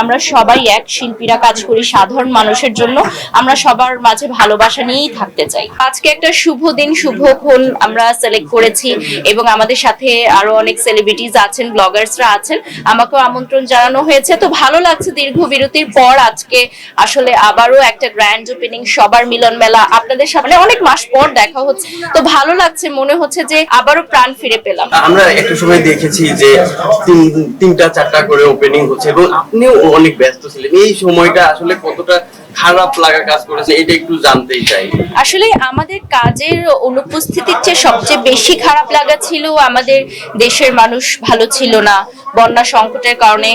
আমরা সবাই এক, শিল্পীরা কাজ করি সাধারণ মানুষের জন্য। আমরা সবার মাঝে ভালোবাসা নিয়েই থাকতে চাই। আজকে একটা শুভ দিন শুভক্ষণ আমরা সিলেক্ট করেছি এবং আমাদের সাথে আরও অনেক সেলিব্রিটিজ আছেন ব্লগার্সরা আছেন। আমাকেও আমন্ত্রণ জানানো হয়েছে। তো ভালো লাগছে দীর্ঘ বিরতির পর আজকে আসলে আবারও একটা গ্র্যান্ড ওপেনিং সবার মিলন মেলা আপনাদের সামনে। অনেক মাস পর দেখা হচ্ছে। তো ভালো লাগছে, মনে হচ্ছে যে আবারও প্রাণ ফিরে পেলাম। আমরা একটা সময় দেখেছি যে তিনটা, চারটা করে ওপেনিং হচ্ছে এবং আপনিও অনেক ব্যস্ত ছিলেন। এই সময়টা আসলে কতটা খারাপ লাগা কাজ করেছে এটা একটু জানতেই চাই। আসলে আমাদের কাজের অনুপস্থিতির চেয়ে সবচেয়ে বেশি খারাপ লাগা ছিল আমাদের দেশের মানুষ ভালো ছিল না। বন্যা সংকটের কারণে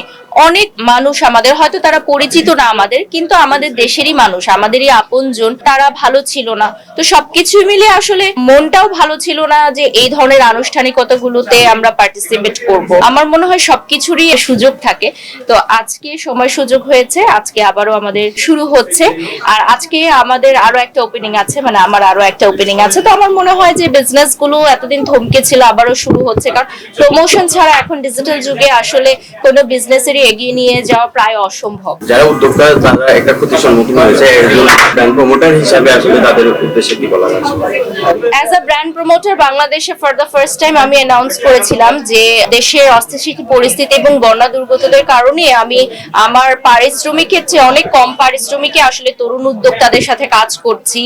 অনেক মানুষ আমাদের, হয়তো তারা পরিচিত না আমাদের, কিন্তু আমাদের দেশেরই মানুষ, আমাদেরই আপনজন, তারা ভালো ছিল না। তো সবকিছু মিলে আসলে মনটাও ভালো ছিল না যে এই ধরনের আনুষ্ঠানিকতাগুলোতে আমরা পার্টিসিপেট করব। আমার মনে হয় সবকিছুরই সুযোগ থাকে। তো আজকে সময় সুযোগ হয়েছে, আজকে আবারও আমাদের শুরু হচ্ছে। আর আজকে আমাদের আরও একটা ওপেনিং আছে মানে আমার আরও একটা ওপেনিং আছে। তো আমার মনে হয় যে বিজনেসগুলো এতদিন থমকে ছিল আবারও শুরু হচ্ছে। কারণ প্রমোশন ছাড়া এখন ডিজিটাল যুগে আসলে কোনো বিজনেসেরই এগিয়ে নিয়ে যাওয়া প্রায় অসম্ভব। যারা উদ্যোক্তা তারা একটা ক্ষতির সম্মুখীন হয়েছে। একজন ব্র্যান্ড প্রমোটার হিসাবে আসলে তাদের উদ্দেশ্যে কি বলা যাচ্ছে? অ্যাজ আ ব্র্যান্ড প্রমোটার বাংলাদেশে ফর দ্য ফার্স্ট টাইম আমি অ্যানাউন্স করেছিলাম যে দেশের অস্থিতিশীল পরিস্থিতি এবং বন্যা দুর্গতদের কারণে আমি আমার পারিশ্রমিকের চেয়ে অনেক কম পারিশ্রমিকে আসলে তরুণ উদ্যোক্তাদের সাথে কাজ করছি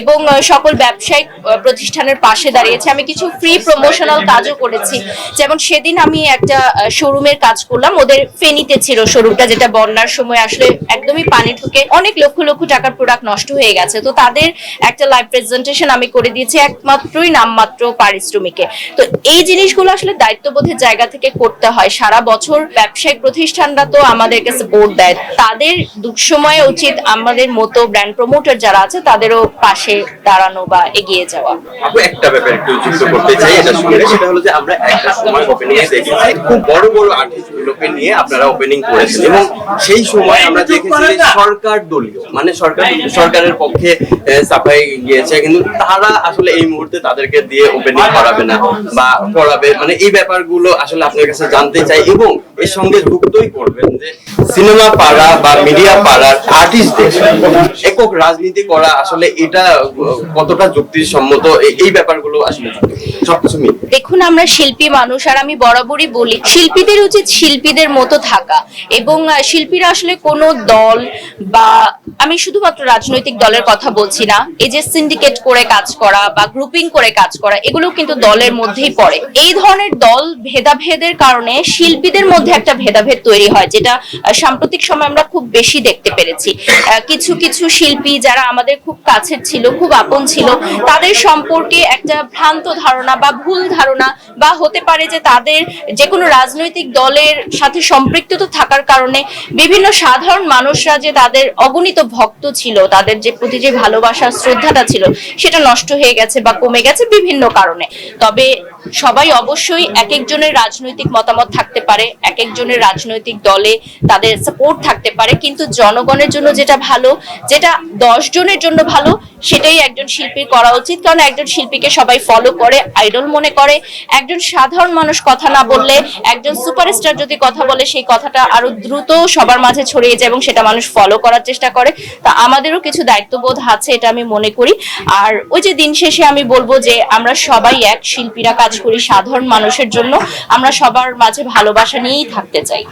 এবং সকল ব্যবসায়িক প্রতিষ্ঠানের পাশে দাঁড়িয়েছি। আমি কিছু ফ্রি প্রমোশনাল কাজও করেছি। যেমন সেদিন আমি একটা শোরুমের কাজ করলাম। ওদের ফেনীতে ছিল শোরুমটা যেটা বন্যার সময় আসলে একদমই পানি ঢুকে অনেক লক্ষ লক্ষ টাকার প্রোডাক্ট নষ্ট হয়ে গেছে। তো তাদের একটা লাইভ প্রেজেন্টেশন আমি করে দিয়েছি একমাত্রই নামমাত্র পারিশ্রমিকে। তো এই জিনিসগুলো আসলে দায়িত্ববোধের জায়গা থেকে করতে হয়। সারা বছর ব্যবসায়িক প্রতিষ্ঠানরা তো আমাদের কাছে সাপোর্ট দেয়। তাদের দুঃসময়ে উচিত আমাদের মতো ব্র্যান্ড প্রমোটার যারা আছে, তাদেরও পাশে দাঁড়ানো বা এগিয়ে যাওয়া। একটা ব্যাপার একটু যুক্ত করতে চাই এটা শুনে। সেটা হলো যে আমরা একটা সময় খুব বড় বড় আর্টিস্ট নিয়ে আপনারা ওপেনিং করেছেন। এবং সেই সময় আমরা দেখেছি যে সরকার দলীয় মানে সরকার সরকারের পক্ষে সাফাই গিয়েছে কিন্তু তারা আসলে এই মুহূর্তে তাদেরকে দিয়ে ওপেনিং করাবে না বা করাবে মানে এই ব্যাপারগুলো আসলে আপনার কাছে জানতে চাই এবং এর সঙ্গে যুক্তই করবেন যে সিনেমা পাড়া বা মিডিয়া পাড়ার আর্টিস্টদের একক রাজনীতি করা আসলে এটা কতটা যুক্তিসম্মত এই ব্যাপারগুলো আসলে সবকিছু মিলে। দেখুন আমরা শিল্পী মানুষ আর আমি বরাবরই বলি শিল্পীদের উচিত শিল্পীদের মতো থাকা এবং শিল্পীরা আসলে কোনো দল বা আমি শুধুমাত্র রাজনৈতিক দলের কথা বলছি না এই যে সিন্ডিকেট করে কাজ করা বা গ্রুপিং করে কাজ করা এগুলো কিন্তু দলের মধ্যেই পড়ে। এই ধরনের দল ভেদাভেদের কারণে শিল্পীদের মধ্যে একটা ভেদাভেদ তৈরি হয় যেটা সাম্প্রতিক সময় আমরা খুব বেশি দেখতে পেরেছি। কিছু কিছু শিল্পী যারা আমাদের খুব কাছের ছিল, খুব আপন ছিল, তাদের সম্পর্কে একটা ভ্রান্ত ধারণা বা ভুল ধারণা বা হতে পারে যে তাদের যে কোনো রাজনৈতিক দলের সাথে সম্পৃক্ত থাকার কারণে বিভিন্ন সাধারণ মানুষরা যে তাদের অগণিত ভক্ত ছিল, তাদের যে প্রতি যে ভালোবাসা, শ্রদ্ধাটা ছিল, সেটা নষ্ট হয়ে গেছে বা কমে গেছে বিভিন্ন কারণে। তবে সবাই অবশ্যই এক একজনের রাজনৈতিক মতামত থাকতে পারে এক একজনের রাজনৈতিক দলে তাদের সাপোর্ট থাকতে পারে, কিন্তু জনগণের জন্য যেটা ভালো, যেটা দশ জনের জন্য ভালো, সেটাই একজন শিল্পীর করা উচিত। কারণ একজন শিল্পীকে সবাই ফলো করে আইডল মনে করে। একজন সাধারণ মানুষ কথা না বললে, একজন সুপারস্টার যদি কথা বলে, সেই কথাটা আরও দ্রুত সবার মাঝে ছড়িয়ে যায় এবং সেটা মানুষ ফলো করার চেষ্টা করে। তা আমাদেরও কিছু দায়িত্ববোধ আছে, এটা আমি মনে করি। আর ওই যে দিন শেষে আমি বলব যে, আমরা সবাই এক, শিল্পীরা কাজ করি সাধারণ মানুষের জন্য। আমরা সবার মাঝে ভালোবাসা নিয়েই থাকতে চাই।